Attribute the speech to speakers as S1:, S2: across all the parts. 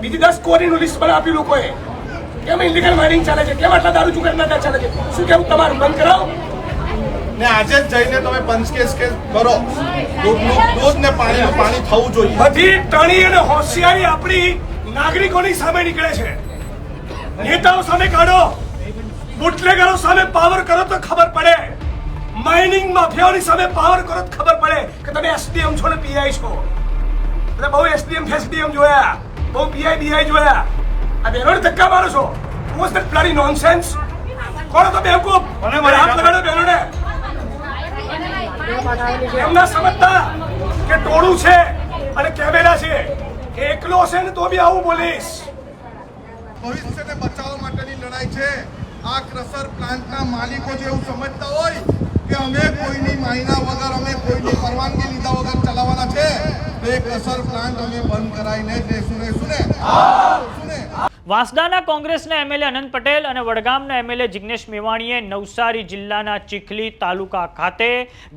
S1: બીજી દસ કોરીનું લિસ્ટ પણ આપ્યું લોકોએ. કેમ ઇલીગલ માઇનિંગ ચાલે છે? કેમ આટલા દારૂ ચુકાદા ચાલે છે? શું કેવું? તમારું બંધ કરાવો.
S2: ને આજે જ જઈને તમે પંચકેસ કેસ કરો. દૂધનું દૂધ ને પાણી પાણી થવું જોઈએ.
S1: બધી ટણી અને હોશિયારી આપણી નાગરિકોની સામે નીકળે છે. નેતાઓ સામે કાઢો. બુટલેગરો સામે પાવર કરો તો ખબર પડે. માઇનિંગ માફિયાઓની સામે પાવર કરો તો ખબર પડે કે તમે એસડીએમ છો ને પીઆઈ છો. એટલે બહુ એસડીએમ ફેસડીએમ જોયા. બહુ પીઆઈ બીઆઈ જોયા આ બહેનોને ધક્કા મારો છો. મોસ્ટ ધેટ બ્લડી નોનસેન્સ કોણ હતો બેવકૂફ
S2: મને મારે
S1: હાથ લગાડો બહેનોને એમ ના સમજતા કે ટોળું છે અને કેમેરા છે. એકલો છે ને તો બી આવું બોલીશ.
S2: ભવિષ્યને બચાવવા માટેની લડાઈ છે. આ ક્રસર પ્લાન્ટના માલિકો જે એવું સમજતા હોય કે અમે કોઈની માયના વગર અમે કોઈની પરવાનગી લીધા વગર ચલાવવાના છે. તો અસર પ્લાન્ટ અમે બંધ કરાવીને દેશું રહેશું ને?
S3: વાંસદાના કોંગ્રેસના એમએલએ અનંત પટેલ અને વડગામના એમએલએ જિગ્નેશ મેવાણીએ નવસારી જિલ્લાના ચીખલી તાલુકા ખાતે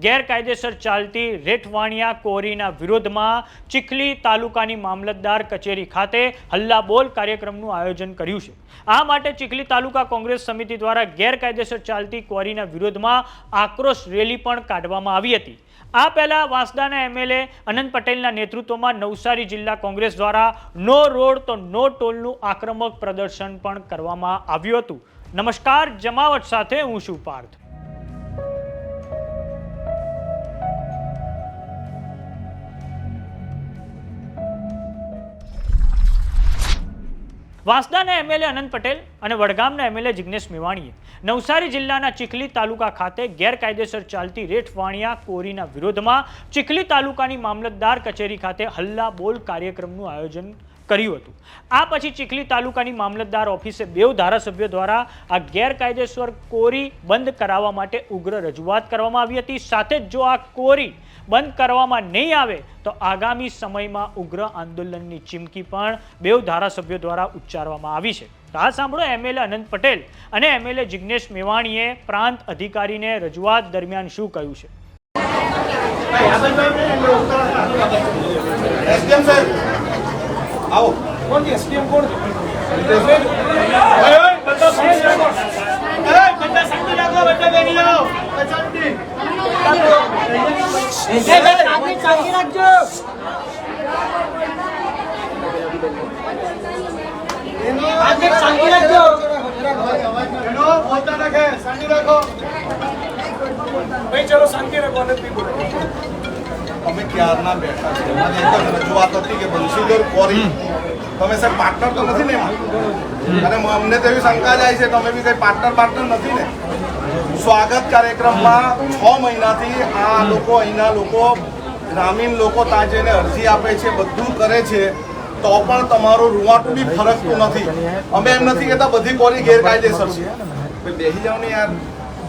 S3: ગેરકાયદેસર ચાલતી રેઠવાણિયા કોરીના વિરોધમાં ચીખલી તાલુકાની મામલતદાર કચેરી ખાતે હલ્લાબોલ કાર્યક્રમનું આયોજન કર્યું છે. આ માટે ચીખલી તાલુકા કોંગ્રેસ સમિતિ દ્વારા ગેરકાયદેસર ચાલતી કોરીના વિરોધમાં આક્રોશ રેલી પણ કાઢવામાં આવી હતી. આ પહેલા વાંસદાના એમએલએ અનંત પટેલના નેતૃત્વમાં નવસારી જિલ્લા કોંગ્રેસ દ્વારા નો રોડ તો નો ટોલનું આક્રમક પ્રદર્શન પણ કરવામાં આવ્યું હતું. નમસ્કાર, જમાવટ સાથે હું છું પાર્થ. વાંસદાના એમએલએ અનંત પટેલ અને વડગામના એમએલએ જિગ્નેશ મેવાણીએ નવસારી જિલ્લાના ચીખલી તાલુકા ખાતે ગેરકાયદેસર ચાલતી રેઠવાણિયા કોરીના વિરોધમાં ચીખલી તાલુકાની મામલતદાર કચેરી ખાતે હલ્લા બોલ કાર્યક્રમનું આયોજન કર્યું હતું. આ પછી ચીખલી તાલુકાની મામલતદાર ઓફિસે બેવ ધારાસભ્યો દ્વારા આ ગેરકાયદેસર કોરી બંધ કરાવવા માટે ઉગ્ર રજૂઆત કરવામાં આવી હતી. સાથે જ જો આ કોરી બંધ કરવામાં નહીં આવે તો આગામી સમયમાં ઉગ્ર આંદોલનની ચીમકી પણ બેવ ધારાસભ્યો દ્વારા ઉચ્ચારવામાં આવી છે. આ સાંભળો એમએલએ અનંત પટેલ અને એમએલએ જિજ્ઞેશ મેવાણીએ પ્રાંત અધિકારીને રજૂઆત દરમિયાન શું કહ્યું છે?
S2: એસડીએમ સાહેબ આવો
S1: કોણ છે એસડીએમ કોણ છે ઓય, ઓય, બધા શાંતિ રાખો. ભાઈ ચલો શાંતિ રાખો આનંદ બી બોલો
S2: અમે ક્યારના બેઠા છે? મારી એક જ રજૂઆત હતી કે બંસીધર કોરી. તમે સાહેબ પાર્ટનર તો નથી ને એમાં? અને અમને તો એવી શંકા જાય છે તમે બી કઈ પાર્ટનર પાર્ટનર નથી ને. સ્વાગત કાર્યક્રમમાં છ મહિનાથી આ લોકો અહીંના લોકો ગ્રામીણ લોકો ત્યાં જઈને અરજી આપે છે બધું કરે છે. તો પણ તમારું રૂવાટું બી ફરકતું નથી. અમે એમ નથી કહેતા બધી કોરી ગેરકાયદેસર છે. બેસી જાવ ને યાર.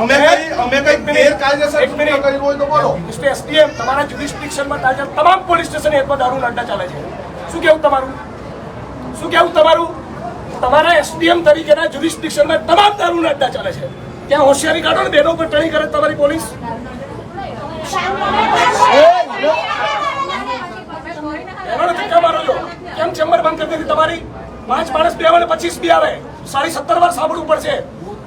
S2: અમે કઈ અમે કઈ ગેરકાયદેસર કર્યું હોય તો બોલો.
S1: મિસ્ટર એસડીએમ તમારા જ્યુરિસ્ડિક્શનમાં તાજા તમામ પોલીસ સ્ટેશન એકમાં દારૂ અડ્ડા ચાલે છે. શું કેવું તમારું? શું કેવું તમારું? તમારા એસડીએમ તરીકેના જ્યુરિસ્ડિક્શનમાં તમામ દારૂના અડ્ડા ચાલે છે. ત્યાં હોશિયારી કાઢો ને બેનો પર ટણી કરે તમારી પોલીસ. મારો છો. કેમ ચેમ્બર બંધ કરી દીધી તમારી? પાંચ માણસ બે આવે ને પચીસ બી આવે. સાડી સત્તર વાર સાંભળવું પડશે.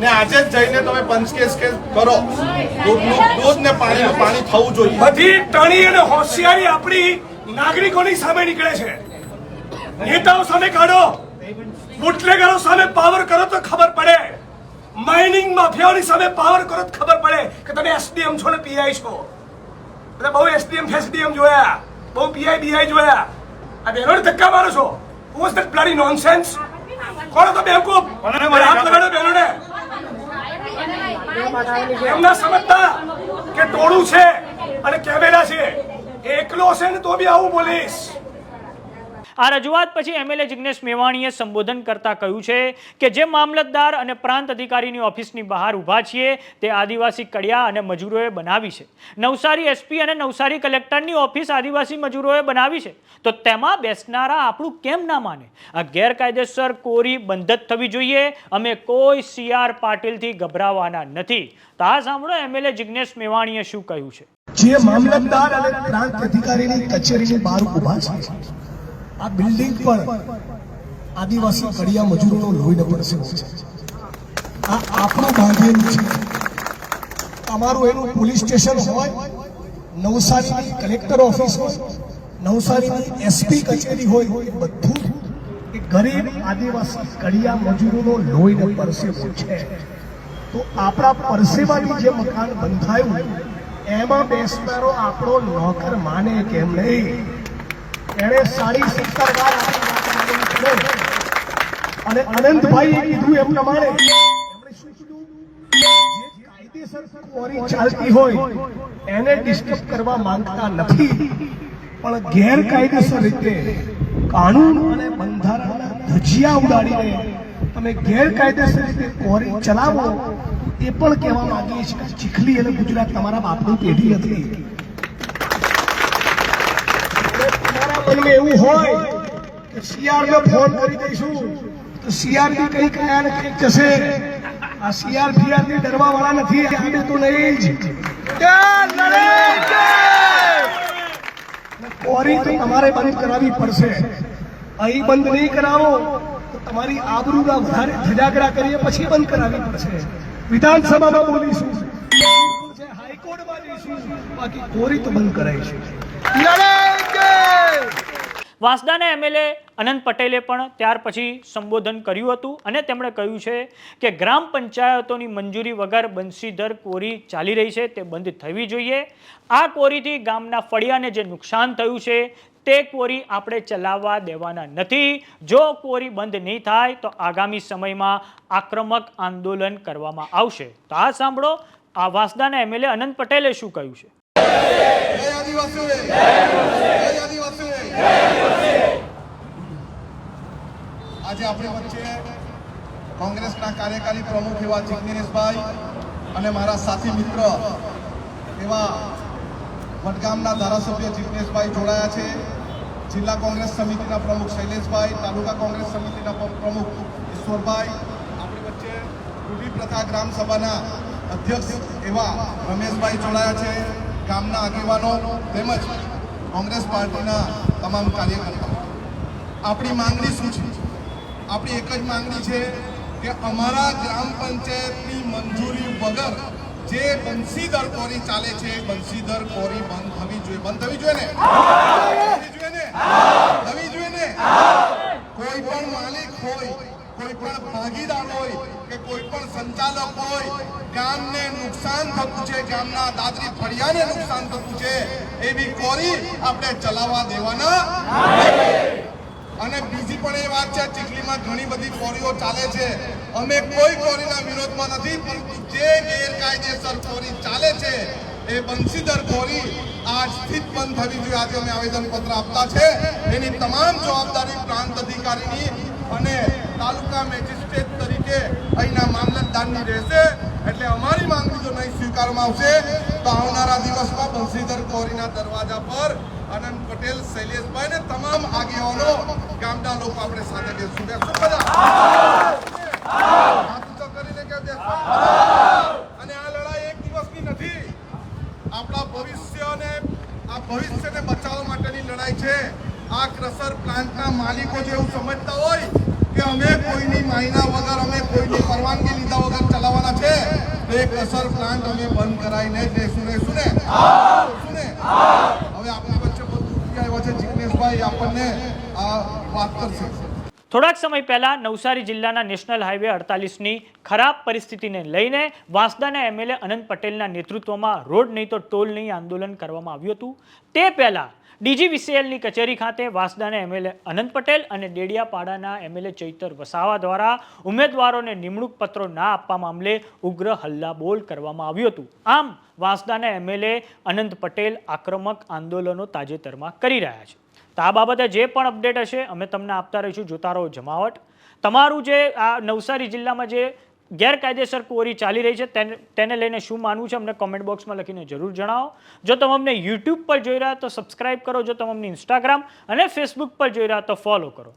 S2: ને આજે જ જઈને તમે પંચકેસ કેસ કરો. દૂધનું દૂધ ને પાણી પાણી થવું જોઈએ.
S1: બધી ટણી અને હોશિયારી આપણી નાગરિકોની સામે નીકળે છે. નેતાઓ સામે કાઢો. બુટલેગરો સામે પાવર કરો તો ખબર પડે. માઇનિંગ માફિયાઓની સામે પાવર કરો તો ખબર પડે કે તમે એસડીએમ છો ને પીઆઈ છો. એટલે બહુ એસડીએમ ફેસડીએમ જોયા. બહુ પીઆઈ બીઆઈ જોયા. આ બહેનોને ધક્કા મારો છો. વોઝ ધેટ બ્લડી નોનસેન્સ કોણ તો બેવકૂફ હાથ લગાડો બહેનોને એમ ના સમજતા કે ટોળું છે અને કેમેરા છે. એકલો છે ને તો બી આવું બોલીશ.
S3: આ રજૂઆત પછી એમએલએ જિગ્નેશ મેવાણીએ સંબોધન કરતા કહ્યું છે કે જે મામલતદાર અને પ્રાંત અધિકારીની ઓફિસની બહાર ઊભા છીએ, તે આદિવાસી કડિયા અને મજૂરોએ બનાવી છે. નવસારી એસપી અને નવસારી કલેક્ટરની ઓફિસ આદિવાસી મજૂરોએ બનાવી છે. તો તેમાં બેસનારા આપણું કેમ ના માને? આ ગેરકાયદેસર કોરી બંધ જ થવી જોઈએ, અમે કોઈ સીઆર પાટીલથી ગભરાવાના નથી. તો આ સાંભળો એમએલએ જિગ્નેશ મેવાણીએ શું કહ્યું છે.
S4: જે મામલતદાર અને પ્રાંત અધિકારીની કચેરીની બહાર ઊભા છે આ બિલ્ડિંગ પર આદિવાસી કડિયા મજૂરોનો લોહીનો પરસેવો છે. આ આપણું બાંધેલું છે. અમારું એનું પોલીસ સ્ટેશન હોય, નવસારીની કલેક્ટર ઓફિસ હોય, નવસારીની એસપી કચેરી હોય હોય બધું એ ગરીબ આદિવાસી કડિયા મજૂરોનો લોહીનો પરસેવો છે. તો આપણા પરસેવાની જે મકાન બંધાયું, એમાં બેસનારો આપણો નોકર માને કેમ નહીં. એણે સાડી સિત્તેર વાર અને અનંતભાઈ કીધું એમ પ્રમાણે કાયદેસર ચાલતી હોય, એને ડિસ્ટર્બ કરવા માંગતા નથી. પણ ગેરકાયદેસર રીતે કાનૂન અને બંધારણના ધજિયા ઉડાડીને તમે ગેરકાયદેસર રીતે કોરી ચલાવો, એ પણ કહેવા માંગીએ છીએ ચીખલી અને ગુજરાત તમારા બાપની પેઢી નથી મનમાં એવું હોય કે સીઆરને ફોન કરી દઈશું, તો સીઆરપી કઈ કયા ને કંઈક જશે આ સીઆરપીઆરથી ડરવા વાળા નથી આપણે તો નહીં જ. કોરી તો તમારે બંધ કરાવવી પડશે. અહીં બંધ નહીં કરાવો, તો તમારી આબરૂના વધારે ધજાગરા કરીએ, પછી બંધ કરાવવી પડશે. વિધાનસભામાં બોલીશું. હાઈકોર્ટમાં જઈશું. બાકી કોરી તો બંધ કરાવીશું.
S3: વાંસદાના એમએલએ અનંત પટેલે પણ ત્યાર પછી સંબોધન કર્યું હતું અને તેમણે કહ્યું છે કે ગ્રામ પંચાયતોની મંજૂરી વગર બંસીધર કોરી ચાલી રહી છે, તે બંધ થવી જોઈએ. આ કોરીથી ગામના ફળિયાને જે નુકસાન થયું છે, તે કોરી આપણે ચલાવવા દેવાના નથી. જો કોરી બંધ નહીં થાય, તો આગામી સમયમાં આક્રમક આંદોલન કરવામાં આવશે. તો આ સાંભળો, આ વાંસદાના એમએલએ અનંત પટેલે શું કહ્યું છે?
S2: આજે આપણી વચ્ચે કોંગ્રેસના કાર્યકારી પ્રમુખ એવા જિગ્નેશભાઈ અને મારા સાથી મિત્ર એવા વડગામના ધારાસભ્ય જિગ્નેશભાઈ જોડાયા છે. જિલ્લા કોંગ્રેસ સમિતિના પ્રમુખ શૈલેષભાઈ, તાલુકા કોંગ્રેસ સમિતિના પ્રમુખ ઈશ્વરભાઈ, આપણી વચ્ચે રૂઢી પ્રથા ગ્રામ અધ્યક્ષ એવા રમેશભાઈ જોડાયા છે. ગામના આગેવાનો તેમજ કોંગ્રેસ પાર્ટીના તમામ કાર્યકર્તાઓ. આપણી માંગણી શું છે? આપણી એક જ માંગણી છે કે અમારા ગ્રામ પંચાયતની મંજૂરી વગર જે બંસીદર કોરી ચાલે છે બંસીદર કોરી બંધ થવી જોઈએ. બંધ થવી જોઈએ ને? થવી જોઈએ ને? થવી જોઈએ ને? કોઈ પણ માલિક હોય કોઈ પણ ભાગીદાર હોય કે કોઈ પણ સંચાલક હોય, ગામને નુકસાન થતું છે, ગામના દાદરી ફળિયાને નુકસાન થતું છે, એવી કોરી આપણે ચલાવવા દેવાના અને બીજી પણ એ વાત છે, ચીખલીમાં ઘણી બધી કોરીઓ ચાલે છે. અમે કોઈ કોરીના વિરોધમાં નથી, પરંતુ જે ગેરકાયદેસર કોરી ચાલે છે, એ બંસીદર કોરી આજથી જ બંધ થવી જોઈએ. આજે અમે આવેદનપત્ર આપતા છે. એની તમામ જવાબદારી પ્રાંત અધિકારીની અને તાલુકા મેજિસ્ટ્રેટ તરીકે અહીંના મામલતદારની રહેશે. એટલે અમારી માંગણી જો નહીં સ્વીકારવામાં આવશે, તો આવનારા દિવસમાં બંસીધર કોરીના દરવાજા પર આનંદ પટેલ, શૈલેષભાઈ ને તમામ આગેવાનો, ગામના લોકો આપણે સાથે બેસું. બેસું બધા. અને આ લડાઈ એક દિવસની નથી. આપણા ભવિષ્યને આ ભવિષ્યને બચાવવા માટેની લડાઈ છે. આ ક્રસર પ્લાન્ટના માલિકો જો એવું સમજતા હોય કે અમે કોઈની માહિના વગર, અમે કોઈની પરવાનગી લીધા વગર ચલાવવાના છે? તો ક્રશર પ્લાન્ટ અમે બંધ કરાવીને જ રહેશું શું ને? હવે આપણી વચ્ચે આવ્યા છે, જિગ્નેશભાઈ, આપણને આ વાત કરશે.
S3: થોડાક સમય પહેલા નવસારી જિલ્લાના નેશનલ હાઈવે અડતાલીસની ખરાબ પરિસ્થિતિને લઈને વાંસદાના એમએલએ અનંત પટેલના નેતૃત્વમાં રોડ નહીં તો ટોલ નહીં આંદોલન કરવામાં આવ્યું હતું. તે પહેલા ડીજીવીસીએલની કચેરી ખાતે વાસદાના એમએલએ અનંત પટેલ અને ડેડિયાપાડાના એમએલએ ચૈતર વસાવા દ્વારા ઉમેદવારોને નિમણૂક પત્રો ના આપવા મામલે ઉગ્ર હલ્લાબોલ કરવામાં આવ્યું હતું. આમ, વાંસદાના એમએલએ અનંત પટેલ આક્રમક આંદોલનો તાજેતરમાં કરી રહ્યા છે. તો આ બાબતે જે પણ અપડેટ હશે, અમે તમને આપતા રહીશું. જોતા રહો જમાવટ. તમારું જે આ નવસારી જિલ્લામાં જે ગેરકાયદેસર કોરી ચાલી રહી છે. તેને લઈને શું માનવું છે અમને કોમેન્ટ બોક્સમાં લખીને જરૂર જણાવો. જો તમે અમને યુટ્યુબ પર જોઈ રહ્યા તો સબસ્ક્રાઇબ કરો. જો તમે અમને ઇન્સ્ટાગ્રામ અને ફેસબુક પર જોઈ રહ્યા તો ફોલો કરો.